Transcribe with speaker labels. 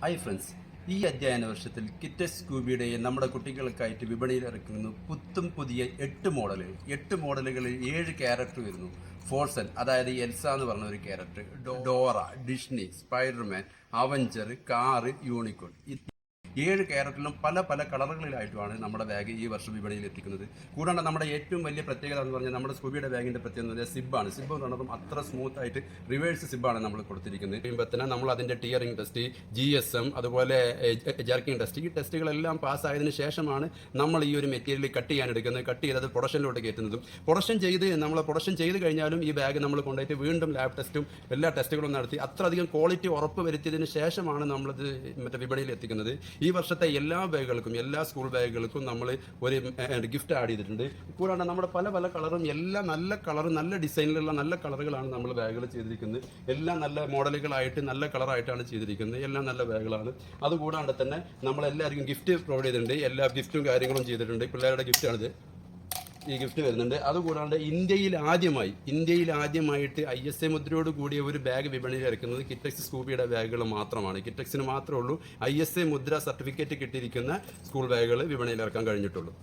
Speaker 1: Hi friends ഈ അധ്യയന വർഷത്തിൽ കിറ്റസ് സ്കൂബിയുടെയും നമ്മുടെ കുട്ടികൾക്കായിട്ട് വിപണിയിൽ ഇറക്കുന്നു പുത്തും പുതിയ എട്ട് മോഡലുകൾ എട്ട് മോഡലുകളിൽ ഏഴ് ക്യാരക്ടർ വരുന്നു. ഫോർസൺ അതായത് എൽസ എന്ന് പറഞ്ഞ ഒരു character Dora Disney Spiderman avenger car unicorn ഏഴ് ക്യാരറ്റിലും പല പല കളറുകളിലായിട്ടുമാണ് നമ്മുടെ ബാഗ് ഈ വർഷം വിപണിയിൽ എത്തിക്കുന്നത്. കൂടാണ്ട് നമ്മുടെ ഏറ്റവും വലിയ പ്രത്യേകത എന്ന് പറഞ്ഞാൽ നമ്മുടെ സ്കൂബിയുടെ ബാഗിന്റെ പ്രത്യേകത സിബാണ്. സിബ് എന്ന് പറഞ്ഞതും അത്ര സ്മൂത്ത് ആയിട്ട് റിവേഴ്സ് സിബാണ് നമ്മൾ കൊടുത്തിരിക്കുന്നത്. കഴിയുമ്പോൾ നമ്മൾ അതിന്റെ tearing test G S M അതുപോലെ ജർക്കിംഗ് ടെസ്റ്റ് ഈ ടെസ്റ്റുകളെല്ലാം പാസ്സായതിനു ശേഷമാണ് നമ്മൾ ഈ ഒരു മെറ്റീരിയൽ കട്ട് ചെയ്യാൻ എടുക്കുന്നത്. കട്ട് ചെയ്തത് പ്രൊഡക്ഷനിലോട്ട് കയറ്റുന്നതും. പ്രൊഡക്ഷൻ ചെയ്ത് നമ്മൾ പ്രൊഡക്ഷൻ ചെയ്ത് കഴിഞ്ഞാലും ഈ ബാഗ് നമ്മൾ കൊണ്ടുപോയിട്ട് വീണ്ടും ലാബ് ടെസ്റ്റും എല്ലാ ടെസ്റ്റുകളും നടത്തി അത്രയധികം ക്വാളിറ്റി ഉറപ്പ് വരുത്തിയതിന് ശേഷമാണ് നമ്മളിത് മറ്റേ വിപണിയിൽ എത്തിക്കുന്നത്. ഈ വർഷത്തെ എല്ലാ ബാഗുകൾക്കും എല്ലാ സ്കൂൾ ബാഗുകൾക്കും നമ്മൾ ഒരു ഗിഫ്റ്റ് ആഡ് ചെയ്തിട്ടുണ്ട്. കൂടാണ്ട് നമ്മുടെ പല പല കളറും എല്ലാ നല്ല കളറും നല്ല ഡിസൈനിലുള്ള നല്ല കളറുകളാണ് നമ്മൾ ബാഗുകൾ ചെയ്തിരിക്കുന്നത്. എല്ലാം നല്ല മോഡലുകളായിട്ട് നല്ല കളറായിട്ടാണ് ചെയ്തിരിക്കുന്നത്. എല്ലാം നല്ല ബാഗുകളാണ്. അതുകൂടാണ്ട് തന്നെ നമ്മളെല്ലാവർക്കും ഗിഫ്റ്റ് പ്രൊവൈഡ് ചെയ്തിട്ടുണ്ട്. എല്ലാ ഗിഫ്റ്റും കാര്യങ്ങളും ചെയ്തിട്ടുണ്ട്. പിള്ളേരുടെ ഗിഫ്റ്റാണിത് ഈ ഗിഫ്റ്റ് വരുന്നുണ്ട്. അതുകൂടാണ്ട് ഇന്ത്യയിൽ ആദ്യമായി ഇന്ത്യയിൽ ആദ്യമായിട്ട് ഐ എസ് എ മുദ്രയോട് കൂടിയ ഒരു ബാഗ് വിപണിയിൽ ഇറക്കുന്നത് കിറ്റക്സ് സ്കൂബിയുടെ ബാഗുകൾ മാത്രമാണ്. കിറ്റക്സിന് മാത്രമേ ഉള്ളൂ ഐ എസ് എ മുദ്ര സർട്ടിഫിക്കറ്റ് കിട്ടിയിരിക്കുന്ന സ്കൂൾ ബാഗുകൾ വിപണിയിൽ ഇറക്കാൻ കഴിഞ്ഞിട്ടുള്ളൂ.